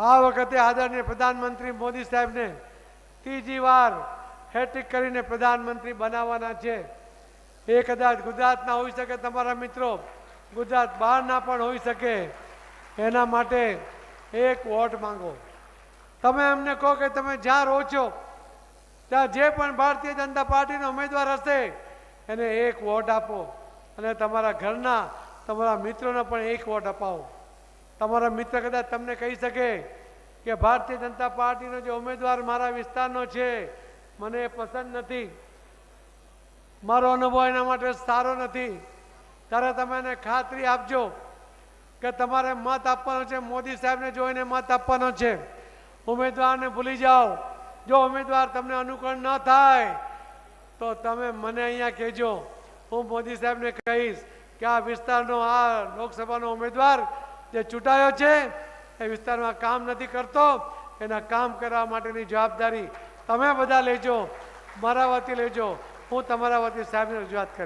આ વખતે આદરણીય પ્રધાનમંત્રી મોદી સાહેબને ત્રીજી વાર હેટ્રિક કરીને પ્રધાનમંત્રી બનાવવાના છે. એ કદાચ ગુજરાતના હોઈ શકે, તમારા મિત્રો ગુજરાત બહારના પણ હોઈ શકે. એના માટે એક વોટ માંગો. તમે એમને કહો કે તમે જ્યાં રહો છો, ત્યાં જે પણ ભારતીય જનતા પાર્ટીનો ઉમેદવાર હશે, એને એક વોટ આપો અને તમારા ઘરના તમારા મિત્રોને પણ એક વોટ અપાવો. તમારા મિત્ર કદાચ તમને કહી શકે કે ભારતીય જનતા પાર્ટીનો જે ઉમેદવાર મારા વિસ્તારનો છે, મને એ પસંદ નથી. મારો અનુભવ એના માટે સારો નથી. ત્યારે તમે એને ખાતરી આપજો કે તમારે મત આપવાનો છે, મોદી સાહેબને જોઈને મત આપવાનો છે. ઉમેદવારને ભૂલી જાઓ. જો ઉમેદવાર તમને અનુકૂળ ન થાય, તો તમે મને અહીંયા કહેજો. હું મોદી સાહેબને કહીશ કે આ વિસ્તારનો, આ લોકસભાનો ઉમેદવાર જે ચૂંટાયો છે, એ વિસ્તારમાં કામ નથી કરતો. એના કામ કરવા માટેની જવાબદારી તમે બધા લેજો, મારા વતી લેજો. હું તમારા વતી સાહેબને રજૂઆત કરીશ.